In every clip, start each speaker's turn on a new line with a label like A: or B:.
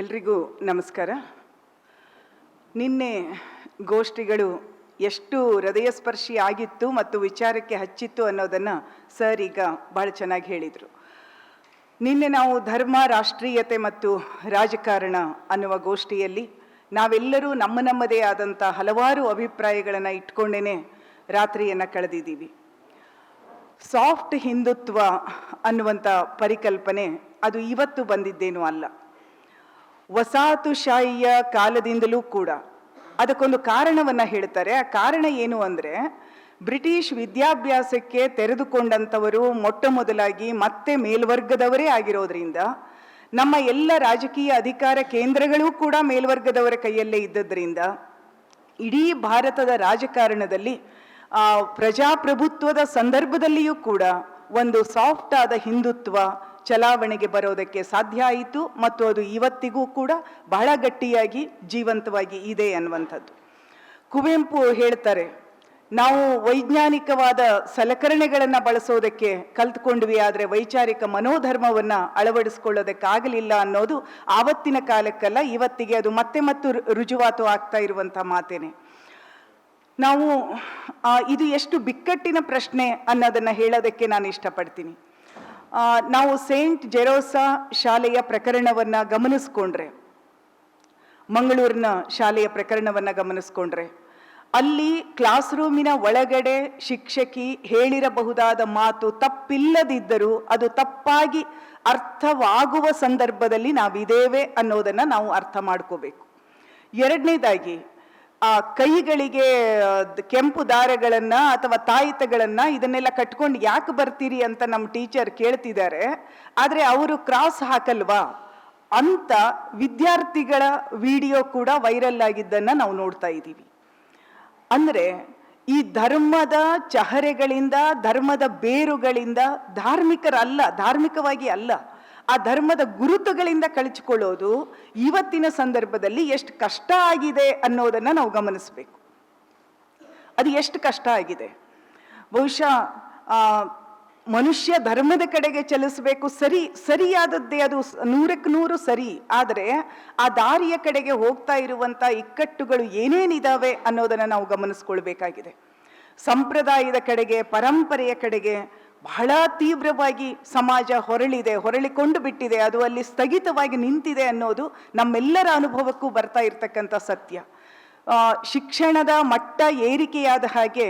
A: ಎಲ್ರಿಗೂ ನಮಸ್ಕಾರ. ನಿನ್ನೆ ಗೋಷ್ಠಿಗಳು ಎಷ್ಟು ಹೃದಯಸ್ಪರ್ಶಿ ಆಗಿತ್ತು ಮತ್ತು ವಿಚಾರಕ್ಕೆ ಹಚ್ಚಿತ್ತು ಅನ್ನೋದನ್ನು ಸರ್ ಈಗ ಭಾಳ ಚೆನ್ನಾಗಿ ಹೇಳಿದರು. ನಿನ್ನೆ ನಾವು ಧರ್ಮ, ರಾಷ್ಟ್ರೀಯತೆ ಮತ್ತು ರಾಜಕಾರಣ ಅನ್ನುವ ಗೋಷ್ಠಿಯಲ್ಲಿ ನಾವೆಲ್ಲರೂ ನಮ್ಮ ನಮ್ಮದೇ ಆದಂಥ ಹಲವಾರು ಅಭಿಪ್ರಾಯಗಳನ್ನು ಇಟ್ಕೊಂಡೇ ರಾತ್ರಿಯನ್ನು ಕಳೆದಿದ್ದೀವಿ. ಸಾಫ್ಟ್ ಹಿಂದುತ್ವ ಅನ್ನುವಂಥ ಪರಿಕಲ್ಪನೆ ಅದು ಇವತ್ತು ಬಂದಿದ್ದೇನೂ ಅಲ್ಲ. ವಸಾಹತುಶಾಹಿಯ ಕಾಲದಿಂದಲೂ ಕೂಡ. ಅದಕ್ಕೊಂದು ಕಾರಣವನ್ನು ಹೇಳ್ತಾರೆ. ಆ ಕಾರಣ ಏನು ಅಂದರೆ, ಬ್ರಿಟಿಷ್ ವಿದ್ಯಾಭ್ಯಾಸಕ್ಕೆ ತೆರೆದುಕೊಂಡಂಥವರು ಮೊಟ್ಟ ಮೊದಲಾಗಿ ಮತ್ತೆ ಮೇಲ್ವರ್ಗದವರೇ ಆಗಿರೋದ್ರಿಂದ, ನಮ್ಮ ಎಲ್ಲ ರಾಜಕೀಯ ಅಧಿಕಾರ ಕೇಂದ್ರಗಳೂ ಕೂಡ ಮೇಲ್ವರ್ಗದವರ ಕೈಯಲ್ಲೇ ಇದ್ದದ್ರಿಂದ, ಇಡೀ ಭಾರತದ ರಾಜಕಾರಣದಲ್ಲಿ ಪ್ರಜಾಪ್ರಭುತ್ವದ ಸಂದರ್ಭದಲ್ಲಿಯೂ ಕೂಡ ಒಂದು ಸಾಫ್ಟ್ ಆದ ಹಿಂದುತ್ವ ಚಲಾವಣೆಗೆ ಬರೋದಕ್ಕೆ ಸಾಧ್ಯ ಆಯಿತು ಮತ್ತು ಅದು ಇವತ್ತಿಗೂ ಕೂಡ ಬಹಳ ಗಟ್ಟಿಯಾಗಿ ಜೀವಂತವಾಗಿ ಇದೆ ಅನ್ನುವಂಥದ್ದು. ಕುವೆಂಪು ಹೇಳ್ತಾರೆ, ನಾವು ವೈಜ್ಞಾನಿಕವಾದ ಸಲಕರಣೆಗಳನ್ನು ಬಳಸೋದಕ್ಕೆ ಕಲ್ತ್ಕೊಂಡ್ವಿ, ಆದರೆ ವೈಚಾರಿಕ ಮನೋಧರ್ಮವನ್ನು ಅಳವಡಿಸ್ಕೊಳ್ಳೋದಕ್ಕಾಗಲಿಲ್ಲ ಅನ್ನೋದು ಆವತ್ತಿನ ಕಾಲಕ್ಕಲ್ಲ, ಇವತ್ತಿಗೆ ಅದು ಮತ್ತೆ ಮತ್ತು ರುಜುವಾತು ಆಗ್ತಾ ಇರುವಂಥ ಮಾತೇನೆ. ನಾವು ಇದು ಎಷ್ಟು ಬಿಕ್ಕಟ್ಟಿನ ಪ್ರಶ್ನೆ ಅನ್ನೋದನ್ನು ಹೇಳೋದಕ್ಕೆ ನಾನು ಇಷ್ಟಪಡ್ತೀನಿ. ನಾವು ಸೇಂಟ್ ಜೆರೋಸಾ ಶಾಲೆಯ ಪ್ರಕರಣವನ್ನು ಗಮನಿಸ್ಕೊಂಡ್ರೆ, ಮಂಗಳೂರಿನ ಶಾಲೆಯ ಪ್ರಕರಣವನ್ನು ಗಮನಿಸ್ಕೊಂಡ್ರೆ, ಅಲ್ಲಿ ಕ್ಲಾಸ್ ರೂಮಿನ ಒಳಗಡೆ ಶಿಕ್ಷಕಿ ಹೇಳಿರಬಹುದಾದ ಮಾತು ತಪ್ಪಿಲ್ಲದಿದ್ದರೂ ಅದು ತಪ್ಪಾಗಿ ಅರ್ಥವಾಗುವ ಸಂದರ್ಭದಲ್ಲಿ ನಾವಿದ್ದೇವೆ ಅನ್ನೋದನ್ನು ನಾವು ಅರ್ಥ ಮಾಡ್ಕೋಬೇಕು. ಎರಡನೇದಾಗಿ ಆ ಕೈಗಳಿಗೆ ಕೆಂಪು ದಾರಗಳನ್ನ ಅಥವಾ ತಾಯಿತಗಳನ್ನ ಇದನ್ನೆಲ್ಲ ಕಟ್ಕೊಂಡು ಯಾಕೆ ಬರ್ತೀರಿ ಅಂತ ನಮ್ಮ ಟೀಚರ್ ಕೇಳ್ತಿದ್ದಾರೆ. ಆದರೆ ಅವರು ಕ್ರಾಸ್ ಹಾಕಲ್ವಾ? ಅಂತ ವಿದ್ಯಾರ್ಥಿಗಳ ವಿಡಿಯೋ ಕೂಡ ವೈರಲ್ ಆಗಿದ್ದನ್ನು ನಾವು ನೋಡ್ತಾ ಇದ್ದೀವಿ. ಅಂದರೆ ಈ ಧರ್ಮದ ಚಹರೆಗಳಿಂದ, ಧರ್ಮದ ಬೇರುಗಳಿಂದ ಧಾರ್ಮಿಕರಲ್ಲ, ಧಾರ್ಮಿಕವಾಗಿ ಅಲ್ಲ ಆ ಧರ್ಮದ ಗುರುತುಗಳಿಂದ ಕಳಚಿಕೊಳ್ಳೋದು ಇವತ್ತಿನ ಸಂದರ್ಭದಲ್ಲಿ ಎಷ್ಟು ಕಷ್ಟ ಆಗಿದೆ ಅನ್ನೋದನ್ನು ನಾವು ಗಮನಿಸಬೇಕು. ಅದು ಎಷ್ಟು ಕಷ್ಟ ಆಗಿದೆ. ಬಹುಶಃ ಮನುಷ್ಯ ಧರ್ಮದ ಕಡೆಗೆ ಚಲಿಸಬೇಕು, ಸರಿ, ಸರಿಯಾದದ್ದೇ ಅದು ನೂರಕ್ಕೆ ನೂರು ಸರಿ, ಆದರೆ ಆ ದಾರಿಯ ಕಡೆಗೆ ಹೋಗ್ತಾ ಇರುವಂಥ ಇಕ್ಕಟ್ಟುಗಳು ಏನೇನಿದಾವೆ ಅನ್ನೋದನ್ನು ನಾವು ಗಮನಿಸ್ಕೊಳ್ಬೇಕಾಗಿದೆ. ಸಂಪ್ರದಾಯದ ಕಡೆಗೆ, ಪರಂಪರೆಯ ಕಡೆಗೆ ಬಹಳ ತೀವ್ರವಾಗಿ ಸಮಾಜ ಹೊರಳಿದೆ, ಹೊರಳಿಕೊಂಡು ಬಿಟ್ಟಿದೆ, ಅದು ಅಲ್ಲಿ ಸ್ಥಗಿತವಾಗಿ ನಿಂತಿದೆ ಅನ್ನೋದು ನಮ್ಮೆಲ್ಲರ ಅನುಭವಕ್ಕೂ ಬರ್ತಾ ಇರತಕ್ಕಂಥ ಸತ್ಯ. ಶಿಕ್ಷಣದ ಮಟ್ಟ ಏರಿಕೆಯಾದ ಹಾಗೆ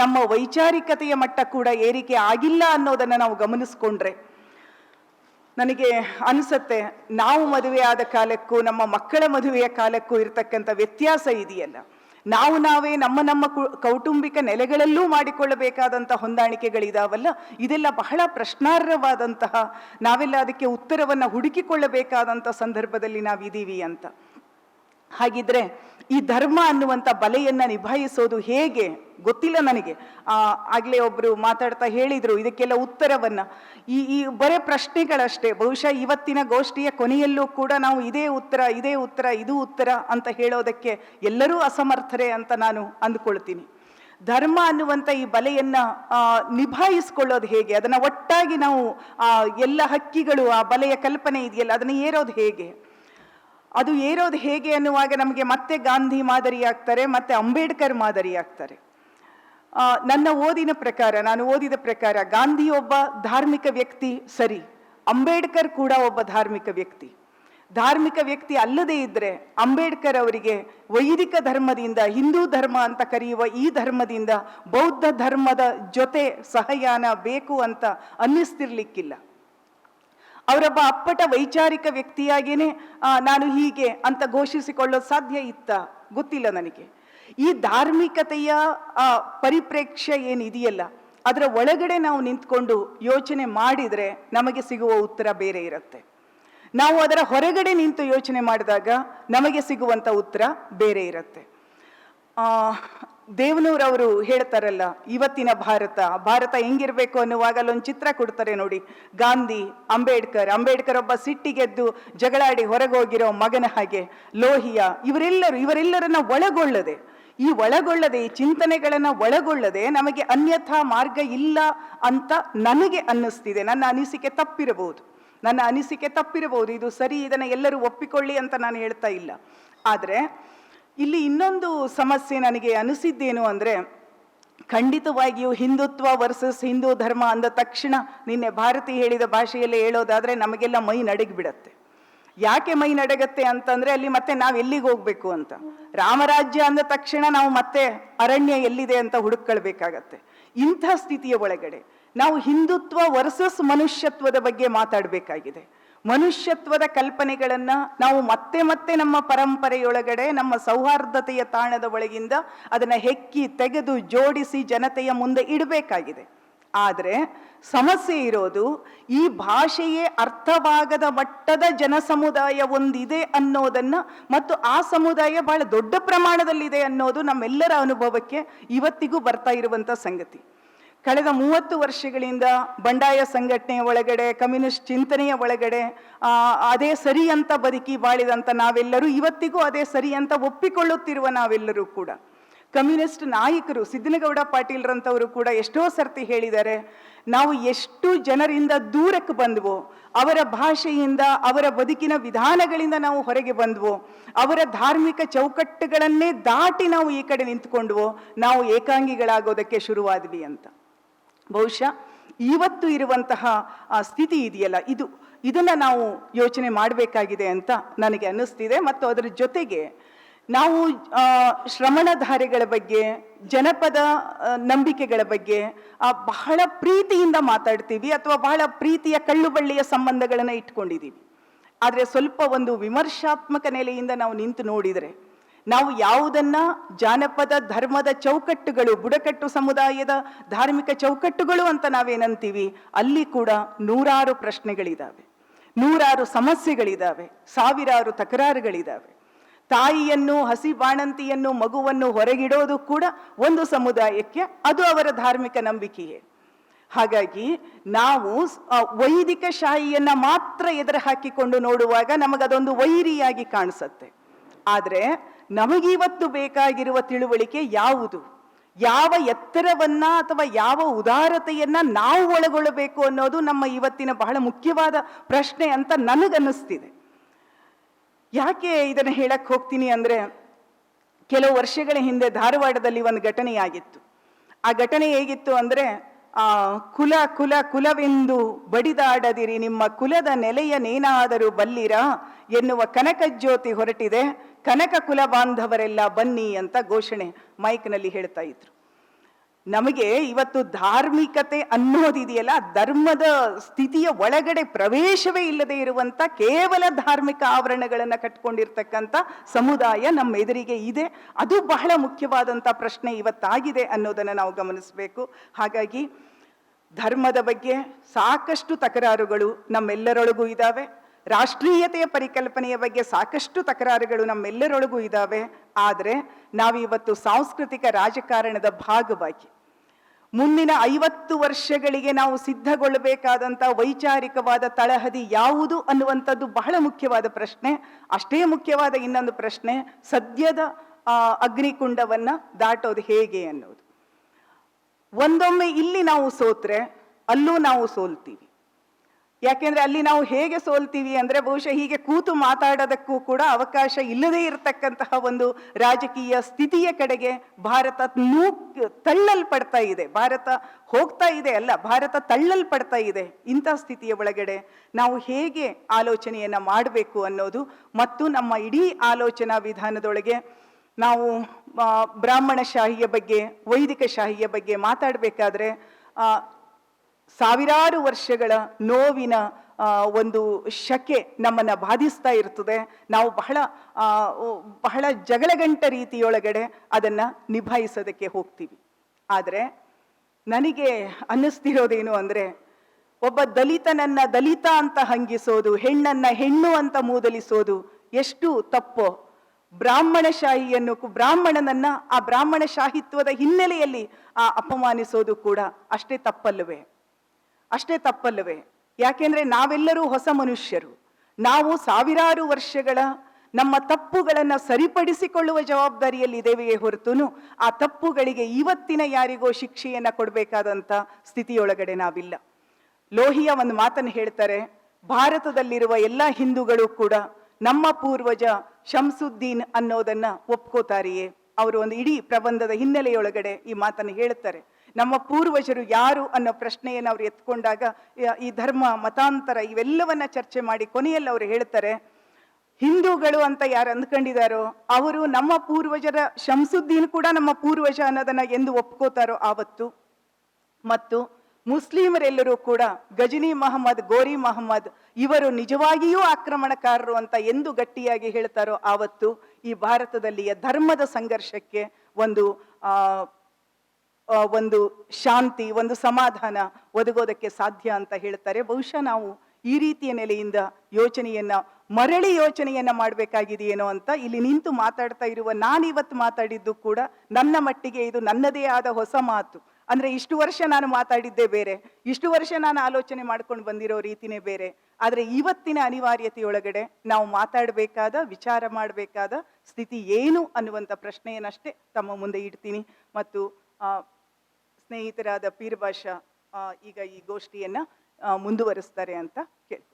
A: ನಮ್ಮ ವೈಚಾರಿಕತೆಯ ಮಟ್ಟ ಕೂಡ ಏರಿಕೆ ಆಗಿಲ್ಲ ಅನ್ನೋದನ್ನು ನಾವು ಗಮನಿಸ್ಕೊಂಡ್ರೆ ನನಗೆ ಅನಿಸುತ್ತೆ, ನಾವು ಮದುವೆಯಾದ ಕಾಲಕ್ಕೂ, ನಮ್ಮ ಮಕ್ಕಳ ಮದುವೆಯ ಕಾಲಕ್ಕೂ ಇರತಕ್ಕಂಥ ವ್ಯತ್ಯಾಸ ಇದೆಯಲ್ಲ. ನಾವು ನಾವೇ ನಮ್ಮ ನಮ್ಮ ಕೌಟುಂಬಿಕ ನೆಲೆಗಳಲ್ಲೂ ಮಾಡಿಕೊಳ್ಳಬೇಕಾದಂಥ ಹೊಂದಾಣಿಕೆಗಳಿದಾವಲ್ಲ, ಇದೆಲ್ಲ ಬಹಳ ಪ್ರಶ್ನಾರ್ಹವಾದಂತಹ, ನಾವೆಲ್ಲ ಅದಕ್ಕೆ ಉತ್ತರವನ್ನು ಹುಡುಕಿಕೊಳ್ಳಬೇಕಾದಂಥ ಸಂದರ್ಭದಲ್ಲಿ ನಾವಿದ್ದೀವಿ ಅಂತ. ಹಾಗಿದ್ರೆ ಈ ಧರ್ಮ ಅನ್ನುವಂಥ ಬಲೆಯನ್ನ ನಿಭಾಯಿಸೋದು ಹೇಗೆ ಗೊತ್ತಿಲ್ಲ ನನಗೆ. ಆಗ್ಲೇ ಒಬ್ರು ಮಾತಾಡ್ತಾ ಹೇಳಿದ್ರು ಇದಕ್ಕೆಲ್ಲ ಉತ್ತರವನ್ನ. ಈ ಈ ಬರೇ ಪ್ರಶ್ನೆಗಳಷ್ಟೇ, ಬಹುಶಃ ಇವತ್ತಿನ ಗೋಷ್ಠಿಯ ಕೊನೆಯಲ್ಲೂ ಕೂಡ ನಾವು ಇದೇ ಉತ್ತರ ಇದೇ ಉತ್ತರ, ಇದು ಉತ್ತರ ಅಂತ ಹೇಳೋದಕ್ಕೆ ಎಲ್ಲರೂ ಅಸಮರ್ಥರೇ ಅಂತ ನಾನು ಅಂದ್ಕೊಳ್ತೀನಿ. ಧರ್ಮ ಅನ್ನುವಂಥ ಈ ಬಲೆಯನ್ನ ನಿಭಾಯಿಸ್ಕೊಳ್ಳೋದು ಹೇಗೆ? ಅದನ್ನ ಒಟ್ಟಾಗಿ ನಾವು ಎಲ್ಲ ಹಕ್ಕಿಗಳು, ಆ ಬಲೆಯ ಕಲ್ಪನೆ ಇದೆಯಲ್ಲ, ಅದನ್ನ ಏರೋದು ಹೇಗೆ? ಅದು ಏರೋದು ಹೇಗೆ ಅನ್ನುವಾಗ ನಮಗೆ ಮತ್ತೆ ಗಾಂಧಿ ಮಾದರಿ ಆಗ್ತಾರೆ, ಮತ್ತೆ ಅಂಬೇಡ್ಕರ್ ಮಾದರಿ ಆಗ್ತಾರೆ. ನನ್ನ ಓದಿನ ಪ್ರಕಾರ, ನಾನು ಓದಿದ ಪ್ರಕಾರ ಗಾಂಧಿ ಒಬ್ಬ ಧಾರ್ಮಿಕ ವ್ಯಕ್ತಿ ಸರಿ, ಅಂಬೇಡ್ಕರ್ ಕೂಡ ಒಬ್ಬ ಧಾರ್ಮಿಕ ವ್ಯಕ್ತಿ. ಧಾರ್ಮಿಕ ವ್ಯಕ್ತಿ ಅಲ್ಲದೇ ಇದ್ರೆ ಅಂಬೇಡ್ಕರ್ ಅವರಿಗೆ ವೈದಿಕ ಧರ್ಮದಿಂದ, ಹಿಂದೂ ಧರ್ಮ ಅಂತ ಕರೆಯುವ ಈ ಧರ್ಮದಿಂದ ಬೌದ್ಧ ಧರ್ಮದ ಜೊತೆ ಸಹಯಾನ ಬೇಕು ಅಂತ ಅನ್ನಿಸ್ತಿರ್ಲಿಕ್ಕಿಲ್ಲ. ಅವರೊಬ್ಬ ಅಪ್ಪಟ ವೈಚಾರಿಕ ವ್ಯಕ್ತಿಯಾಗಿಯೇ ನಾನು ಹೀಗೆ ಅಂತ ಘೋಷಿಸಿಕೊಳ್ಳೋ ಸಾಧ್ಯ ಇತ್ತ? ಗೊತ್ತಿಲ್ಲ ನನಗೆ. ಈ ಧಾರ್ಮಿಕತೆಯ ಪರಿಪ್ರೇಕ್ಷ್ಯ ಏನಿದೆಯಲ್ಲ, ಅದರ ಒಳಗಡೆ ನಾವು ನಿಂತ್ಕೊಂಡು ಯೋಚನೆ ಮಾಡಿದರೆ ನಮಗೆ ಸಿಗುವ ಉತ್ತರ ಬೇರೆ ಇರುತ್ತೆ. ನಾವು ಅದರ ಹೊರಗಡೆ ನಿಂತು ಯೋಚನೆ ಮಾಡಿದಾಗ ನಮಗೆ ಸಿಗುವಂಥ ಉತ್ತರ ಬೇರೆ ಇರುತ್ತೆ. ದೇವನೂರವರು ಹೇಳ್ತಾರಲ್ಲ, ಇವತ್ತಿನ ಭಾರತ ಭಾರತ ಹೆಂಗಿರ್ಬೇಕು ಅನ್ನುವಾಗ ಅಲ್ಲೊಂದು ಚಿತ್ರ ಕೊಡ್ತಾರೆ ನೋಡಿ. ಗಾಂಧಿ, ಅಂಬೇಡ್ಕರ್ ಅಂಬೇಡ್ಕರ್ ಒಬ್ಬ ಸಿಟ್ಟಿಗೆದ್ದು ಜಗಳಾಡಿ ಹೊರಗೋಗಿರೋ ಮಗನ ಹಾಗೆ. ಲೋಹಿಯ, ಇವರೆಲ್ಲರೂ, ಇವರೆಲ್ಲರನ್ನ ಒಳಗೊಳ್ಳದೆ. ಈ ಒಳಗೊಳ್ಳದೆ, ಈ ಚಿಂತನೆಗಳನ್ನ ಒಳಗೊಳ್ಳದೆ ನಮಗೆ ಅನ್ಯಥಾ ಮಾರ್ಗ ಇಲ್ಲ ಅಂತ ನನಗೆ ಅನ್ನಿಸ್ತಿದೆ. ನನ್ನ ಅನಿಸಿಕೆ ತಪ್ಪಿರಬಹುದು. ನನ್ನ ಅನಿಸಿಕೆ ತಪ್ಪಿರಬಹುದು. ಇದು ಸರಿ, ಇದನ್ನು ಎಲ್ಲರೂ ಒಪ್ಪಿಕೊಳ್ಳಿ ಅಂತ ನಾನು ಹೇಳ್ತಾ ಇಲ್ಲ. ಆದರೆ ಇಲ್ಲಿ ಇನ್ನೊಂದು ಸಮಸ್ಯೆ ನನಗೆ ಅನಿಸಿದ್ದೇನು ಅಂದರೆ, ಖಂಡಿತವಾಗಿಯೂ ಹಿಂದುತ್ವ ವರ್ಸಸ್ ಹಿಂದೂ ಧರ್ಮ ಅಂದ ತಕ್ಷಣ ನಿನ್ನೆ ಭಾರತಿ ಹೇಳಿದ ಭಾಷೆಯಲ್ಲಿ ಹೇಳೋದಾದ್ರೆ ನಮಗೆಲ್ಲ ಮೈ ನಡಗಿಬಿಡತ್ತೆ. ಯಾಕೆ ಮೈ ನಡಗತ್ತೆ ಅಂತಂದ್ರೆ ಅಲ್ಲಿ ಮತ್ತೆ ನಾವು ಎಲ್ಲಿಗೆ ಹೋಗಬೇಕು ಅಂತ. ರಾಮರಾಜ್ಯ ಅಂದ ತಕ್ಷಣ ನಾವು ಮತ್ತೆ ಅರಣ್ಯ ಎಲ್ಲಿದೆ ಅಂತ ಹುಡುಕೊಳ್ಬೇಕಾಗತ್ತೆ ಇಂಥ ಸ್ಥಿತಿಯ ಒಳಗಡೆ ನಾವು ಹಿಂದುತ್ವ ವರ್ಸಸ್ ಮನುಷ್ಯತ್ವದ ಬಗ್ಗೆ ಮಾತಾಡಬೇಕಾಗಿದೆ. ಮನುಷ್ಯತ್ವದ ಕಲ್ಪನೆಗಳನ್ನ ನಾವು ಮತ್ತೆ ಮತ್ತೆ ನಮ್ಮ ಪರಂಪರೆಯೊಳಗಡೆ, ನಮ್ಮ ಸೌಹಾರ್ದತೆಯ ತಾಣದ ಒಳಗಿಂದ ಅದನ್ನ ಹೆಕ್ಕಿ, ತೆಗೆದು, ಜೋಡಿಸಿ ಜನತೆಯ ಮುಂದೆ ಇಡಬೇಕಾಗಿದೆ. ಆದರೆ ಸಮಸ್ಯೆ ಇರೋದು ಈ ಭಾಷೆಯೇ ಅರ್ಥವಾಗದ ಮಟ್ಟದ ಜನಸಮುದಾಯ ಒಂದಿದೆ ಅನ್ನೋದನ್ನ ಮತ್ತು ಆ ಸಮುದಾಯ ಬಹಳ ದೊಡ್ಡ ಪ್ರಮಾಣದಲ್ಲಿದೆ ಅನ್ನೋದು ನಮ್ಮೆಲ್ಲರ ಅನುಭವಕ್ಕೆ ಇವತ್ತಿಗೂ ಬರ್ತಾ ಇರುವಂಥ ಸಂಗತಿ. ಕಳೆದ ಮೂವತ್ತು ವರ್ಷಗಳಿಂದ ಬಂಡಾಯ ಸಂಘಟನೆಯ ಒಳಗಡೆ, ಕಮ್ಯುನಿಸ್ಟ್ ಚಿಂತನೆಯ ಒಳಗಡೆ ಅದೇ ಸರಿ ಅಂತ ಬದುಕಿ ಬಾಳಿದಂಥ ನಾವೆಲ್ಲರೂ ಇವತ್ತಿಗೂ ಅದೇ ಸರಿ ಅಂತ ಒಪ್ಪಿಕೊಳ್ಳುತ್ತಿರುವ ನಾವೆಲ್ಲರೂ ಕೂಡ. ಕಮ್ಯುನಿಸ್ಟ್ ನಾಯಕರು ಸಿದ್ದನಗೌಡ ಪಾಟೀಲ್ರಂಥವರು ಕೂಡ ಎಷ್ಟೋ ಸರ್ತಿ ಹೇಳಿದ್ದಾರೆ, ನಾವು ಎಷ್ಟು ಜನರಿಂದ ದೂರಕ್ಕೆ ಬಂದ್ವೋ, ಅವರ ಭಾಷೆಯಿಂದ, ಅವರ ಬದುಕಿನ ವಿಧಾನಗಳಿಂದ ನಾವು ಹೊರಗೆ ಬಂದ್ವೋ, ಅವರ ಧಾರ್ಮಿಕ ಚೌಕಟ್ಟುಗಳನ್ನೇ ದಾಟಿ ನಾವು ಈ ಕಡೆ ನಿಂತ್ಕೊಂಡ್ವೋ, ನಾವು ಏಕಾಂಗಿಗಳಾಗೋದಕ್ಕೆ ಶುರುವಾದ್ವಿ ಅಂತ. ಬಹುಶಃ ಇವತ್ತು ಇರುವಂತಹ ಸ್ಥಿತಿ ಇದೆಯಲ್ಲ, ಇದು, ಇದನ್ನ ನಾವು ಯೋಚನೆ ಮಾಡಬೇಕಾಗಿದೆ ಅಂತ ನನಗೆ ಅನ್ನಿಸ್ತಿದೆ. ಮತ್ತು ಅದರ ಜೊತೆಗೆ ನಾವು ಶ್ರವಣಧಾರೆಗಳ ಶ್ರಮಣಧಾರೆಗಳ ಬಗ್ಗೆ, ಜನಪದ ನಂಬಿಕೆಗಳ ಬಗ್ಗೆ ಬಹಳ ಪ್ರೀತಿಯಿಂದ ಮಾತಾಡ್ತೀವಿ ಅಥವಾ ಬಹಳ ಪ್ರೀತಿಯ ಕಳ್ಳುಬಳ್ಳಿಯ ಸಂಬಂಧಗಳನ್ನು ಇಟ್ಕೊಂಡಿದ್ದೀವಿ. ಆದರೆ ಸ್ವಲ್ಪ ಒಂದು ವಿಮರ್ಶಾತ್ಮಕ ನೆಲೆಯಿಂದ ನಾವು ನಿಂತು ನೋಡಿದರೆ ನಾವು ಯಾವುದನ್ನ ಜಾನಪದ ಧರ್ಮದ ಚೌಕಟ್ಟುಗಳು, ಬುಡಕಟ್ಟು ಸಮುದಾಯದ ಧಾರ್ಮಿಕ ಚೌಕಟ್ಟುಗಳು ಅಂತ ನಾವೇನಂತೀವಿ, ಅಲ್ಲಿ ಕೂಡ ನೂರಾರು ಪ್ರಶ್ನೆಗಳಿದ್ದಾವೆ ನೂರಾರು ಸಮಸ್ಯೆಗಳಿದ್ದಾವೆ ಸಾವಿರಾರು ತಕರಾರುಗಳಿದ್ದಾವೆ ತಾಯಿಯನ್ನು, ಹಸಿ ಬಾಣಂತಿಯನ್ನು, ಮಗುವನ್ನು ಹೊರಗಿಡೋದು ಕೂಡ ಒಂದು ಸಮುದಾಯಕ್ಕೆ ಅದು ಅವರ ಧಾರ್ಮಿಕ ನಂಬಿಕೆಯೇ. ಹಾಗಾಗಿ ನಾವು ವೈದಿಕ ಶಾಹಿಯನ್ನ ಮಾತ್ರ ಎದುರು ಹಾಕಿಕೊಂಡು ನೋಡುವಾಗ ನಮಗದೊಂದು ವೈರಿಯಾಗಿ ಕಾಣಿಸುತ್ತೆ. ಆದರೆ ನಮಗಿವತ್ತು ಬೇಕಾಗಿರುವ ತಿಳುವಳಿಕೆ ಯಾವುದು? ಯಾವ ಎತ್ತರವನ್ನ ಅಥವಾ ಯಾವ ಉದಾರತೆಯನ್ನ ನಾವು ಒಳಗೊಳ್ಳಬೇಕು ಅನ್ನೋದು ನಮ್ಮ ಇವತ್ತಿನ ಬಹಳ ಮುಖ್ಯವಾದ ಪ್ರಶ್ನೆ ಅಂತ ನನಗನ್ನಿಸ್ತಿದೆ. ಯಾಕೆ ಇದನ್ನು ಹೇಳಕ್ ಹೋಗ್ತೀನಿ ಅಂದ್ರೆ, ಕೆಲವು ವರ್ಷಗಳ ಹಿಂದೆ ಧಾರವಾಡದಲ್ಲಿ ಒಂದು ಘಟನೆಯಾಗಿತ್ತು. ಆ ಘಟನೆ ಹೇಗಿತ್ತು ಅಂದ್ರೆ ಕುಲ ಕುಲ, ಕುಲವೆಂದು ಬಡಿದಾಡದಿರಿ. ನಿಮ್ಮ ಕುಲದ ನೆಲೆಯನೇನಾದರೂ ಬಲ್ಲಿರ ಎನ್ನುವ ಕನಕಜ್ಯೋತಿ ಹೊರಟಿದೆ. ಕನಕ ಕುಲ ಬಾಂಧವರೆಲ್ಲ ಬನ್ನಿ ಅಂತ ಘೋಷಣೆ ಮೈಕ್ನಲ್ಲಿ ಹೇಳ್ತಾ ಇದ್ರು. ನಮಗೆ ಇವತ್ತು ಧಾರ್ಮಿಕತೆ ಅನ್ನೋದಿದೆಯಲ್ಲ ಧರ್ಮದ ಸ್ಥಿತಿಯ ಒಳಗಡೆ ಪ್ರವೇಶವೇ ಇಲ್ಲದೆ ಇರುವಂತ ಕೇವಲ ಧಾರ್ಮಿಕ ಆವರಣಗಳನ್ನು ಕಟ್ಕೊಂಡಿರ್ತಕ್ಕಂಥ ಸಮುದಾಯ ನಮ್ಮ ಎದುರಿಗೆ ಇದೆ. ಅದು ಬಹಳ ಮುಖ್ಯವಾದಂಥ ಪ್ರಶ್ನೆ ಇವತ್ತಾಗಿದೆ ಅನ್ನೋದನ್ನು ನಾವು ಗಮನಿಸಬೇಕು. ಹಾಗಾಗಿ ಧರ್ಮದ ಬಗ್ಗೆ ಸಾಕಷ್ಟು ತಕರಾರುಗಳು ನಮ್ಮೆಲ್ಲರೊಳಗೂ ಇದ್ದಾವೆ ರಾಷ್ಟ್ರೀಯತೆಯ ಪರಿಕಲ್ಪನೆಯ ಬಗ್ಗೆ ಸಾಕಷ್ಟು ತಕರಾರುಗಳು ನಮ್ಮೆಲ್ಲರೊಳಗೂ ಇದ್ದಾವೆ ಆದರೆ ನಾವಿವತ್ತು ಸಾಂಸ್ಕೃತಿಕ ರಾಜಕಾರಣದ ಭಾಗವಾಗಿ ಮುಂದಿನ ಐವತ್ತು ವರ್ಷಗಳಿಗೆ ನಾವು ಸಿದ್ಧಗೊಳ್ಳಬೇಕಾದಂಥ ವೈಚಾರಿಕವಾದ ತಳಹದಿ ಯಾವುದು ಅನ್ನುವಂಥದ್ದು ಬಹಳ ಮುಖ್ಯವಾದ ಪ್ರಶ್ನೆ, ಅಷ್ಟೇ ಮುಖ್ಯವಾದ ಇನ್ನೊಂದು ಪ್ರಶ್ನೆ, ಸದ್ಯದ ಅಗ್ನಿಕುಂಡವನ್ನು ದಾಟೋದು ಹೇಗೆ ಅನ್ನೋದು. ಒಂದೊಮ್ಮೆ ಇಲ್ಲಿ ನಾವು ಸೋತ್ರೆ, ಅಲ್ಲೂ ನಾವು ಸೋಲ್ತೀವಿ. ಯಾಕೆಂದ್ರೆ ಅಲ್ಲಿ ನಾವು ಹೇಗೆ ಸೋಲ್ತೀವಿ ಅಂದ್ರೆ ಬಹುಶಃ ಹೀಗೆ ಕೂತು ಮಾತಾಡೋದಕ್ಕೂ ಕೂಡ ಅವಕಾಶ ಇಲ್ಲದೇ ಇರತಕ್ಕಂತಹ ಒಂದು ರಾಜಕೀಯ ಸ್ಥಿತಿಯ ಕಡೆಗೆ ಭಾರತ ನೂ ತಳ್ಳಲ್ಪಡ್ತಾ ಇದೆ. ಭಾರತ ಹೋಗ್ತಾ ಇದೆ ಅಲ್ಲ, ಭಾರತ ತಳ್ಳಲ್ಪಡ್ತಾ ಇದೆ ಇಂಥ ಸ್ಥಿತಿಯ ಒಳಗಡೆ. ನಾವು ಹೇಗೆ ಆಲೋಚನೆಯನ್ನ ಮಾಡಬೇಕು ಅನ್ನೋದು ಮತ್ತು ನಮ್ಮ ಇಡೀ ಆಲೋಚನಾ ವಿಧಾನದೊಳಗೆ ನಾವು ಬ್ರಾಹ್ಮಣ ಶಾಹಿಯ ಬಗ್ಗೆ, ವೈದಿಕ ಶಾಹಿಯ ಬಗ್ಗೆ ಮಾತಾಡಬೇಕಾದ್ರೆ ಸಾವಿರಾರು ವರ್ಷಗಳ ನೋವಿನ ಒಂದು ಶಕೆ ನಮ್ಮನ್ನ ಬಾಧಿಸ್ತಾ ಇರ್ತದೆ. ನಾವು ಬಹಳ ಬಹಳ ಜಗಳಗಂಟ ರೀತಿಯೊಳಗಡೆ ಅದನ್ನ ನಿಭಾಯಿಸೋದಕ್ಕೆ ಹೋಗ್ತೀವಿ. ಆದರೆ ನನಗೆ ಅನ್ನಿಸ್ತಿರೋದೇನು ಅಂದರೆ, ಒಬ್ಬ ದಲಿತನನ್ನ ದಲಿತ ಅಂತ ಹಂಗಿಸೋದು, ಹೆಣ್ಣನ್ನ ಹೆಣ್ಣು ಅಂತ ಮೂದಲಿಸೋದು ಎಷ್ಟು ತಪ್ಪೋ? ಬ್ರಾಹ್ಮಣಶಾಹಿಯನ್ನು ಬ್ರಾಹ್ಮಣನನ್ನ ಆ ಬ್ರಾಹ್ಮಣ ಶಾಹಿತ್ವದ ಹಿನ್ನೆಲೆಯಲ್ಲಿ ಆ ಅಪಮಾನಿಸೋದು ಕೂಡ ಅಷ್ಟೇ ತಪ್ಪಲ್ಲವೇ? ಅಷ್ಟೇ ತಪ್ಪಲ್ಲವೇ? ಯಾಕೆಂದ್ರೆ ನಾವೆಲ್ಲರೂ ಹೊಸ ಮನುಷ್ಯರು. ನಾವು ಸಾವಿರಾರು ವರ್ಷಗಳ ನಮ್ಮ ತಪ್ಪುಗಳನ್ನು ಸರಿಪಡಿಸಿಕೊಳ್ಳುವ ಜವಾಬ್ದಾರಿಯಲ್ಲಿ ಇದ್ದೇವೆಯೇ ಹೊರತುನು, ಆ ತಪ್ಪುಗಳಿಗೆ ಇವತ್ತಿನ ಯಾರಿಗೋ ಶಿಕ್ಷೆಯನ್ನ ಕೊಡಬೇಕಾದಂಥ ಸ್ಥಿತಿಯೊಳಗಡೆ ನಾವಿಲ್ಲ. ಲೋಹಿಯ ಒಂದು ಮಾತನ್ನು ಹೇಳ್ತಾರೆ, ಭಾರತದಲ್ಲಿರುವ ಎಲ್ಲ ಹಿಂದೂಗಳು ಕೂಡ ನಮ್ಮ ಪೂರ್ವಜ ಶಂಸುದ್ದೀನ್ ಅನ್ನೋದನ್ನ ಒಪ್ಕೋತಾರೆಯೇ? ಅವರು ಒಂದು ಇಡೀ ಪ್ರಬಂಧದ ಹಿನ್ನೆಲೆಯೊಳಗಡೆ ಈ ಮಾತನ್ನು ಹೇಳುತ್ತಾರೆ ನಮ್ಮ ಪೂರ್ವಜರು ಯಾರು ಅನ್ನೋ ಪ್ರಶ್ನೆಯನ್ನು ಅವರು ಎತ್ಕೊಂಡಾಗ ಈ ಧರ್ಮ, ಮತಾಂತರ ಇವೆಲ್ಲವನ್ನ ಚರ್ಚೆ ಮಾಡಿ ಕೊನೆಯಲ್ಲಿ ಅವರು ಹೇಳ್ತಾರೆ, ಹಿಂದೂಗಳು ಅಂತ ಯಾರು ಅಂದ್ಕೊಂಡಿದಾರೋ, ಅವರು ನಮ್ಮ ಪೂರ್ವಜರ ಶಂಸುದ್ದೀನ್ ಕೂಡ ನಮ್ಮ ಪೂರ್ವಜ ಅನ್ನೋದನ್ನ ಎಂದು ಒಪ್ಕೋತಾರೋ ಆವತ್ತು. ಮತ್ತು ಮುಸ್ಲಿಮರೆಲ್ಲರೂ ಕೂಡ ಗಜನಿ ಮಹಮ್ಮದ್, ಗೋರಿ ಮಹಮ್ಮದ್ ಇವರು ನಿಜವಾಗಿಯೂ ಆಕ್ರಮಣಕಾರರು ಅಂತ ಎಂದು ಗಟ್ಟಿಯಾಗಿ ಹೇಳ್ತಾರೋ ಆವತ್ತು ಈ ಭಾರತದಲ್ಲಿಯ ಧರ್ಮದ ಸಂಘರ್ಷಕ್ಕೆ ಒಂದು ಒಂದು ಶಾಂತಿ, ಒಂದು ಸಮಾಧಾನ ಒದಗೋದಕ್ಕೆ ಸಾಧ್ಯ ಅಂತ ಹೇಳ್ತಾರೆ. ಬಹುಶಃ ನಾವು ಈ ರೀತಿಯ ನೆಲೆಯಿಂದ ಯೋಚನೆಯನ್ನ, ಮರಳಿ ಯೋಚನೆಯನ್ನ ಮಾಡಬೇಕಾಗಿದೆಯೇನೋ ಅಂತ ಇಲ್ಲಿ ನಿಂತು ಮಾತಾಡ್ತಾ ಇರುವ ನಾನಿವತ್ತು ಮಾತಾಡಿದ್ದು ಕೂಡ ನನ್ನ ಮಟ್ಟಿಗೆ ಇದು ನನ್ನದೇ ಆದ ಹೊಸ ಮಾತು. ಅಂದ್ರೆ ಇಷ್ಟು ವರ್ಷ ನಾನು ಮಾತಾಡಿದ್ದೇ ಬೇರೆ, ಇಷ್ಟು ವರ್ಷ ನಾನು ಆಲೋಚನೆ ಮಾಡ್ಕೊಂಡು ಬಂದಿರೋ ರೀತಿನೇ ಬೇರೆ, ಆದ್ರೆ ಇವತ್ತಿನ ಅನಿವಾರ್ಯತೆಯೊಳಗಡೆ ನಾವು ಮಾತಾಡಬೇಕಾದ, ವಿಚಾರ ಮಾಡಬೇಕಾದ ಸ್ಥಿತಿ ಏನು ಅನ್ನುವಂಥ ಪ್ರಶ್ನೆಯನ್ನಷ್ಟೇ ತಮ್ಮ ಮುಂದೆ ಇಡ್ತೀನಿ. ಮತ್ತು ಸ್ನೇಹಿತರಾದ ಪೀರ್ಭಾಷಾ ಈಗ ಈ ಗೋಷ್ಠಿಯನ್ನು ಮುಂದುವರಿಸ್ತಾರೆ ಅಂತ ಕೇಳ್ತೀನಿ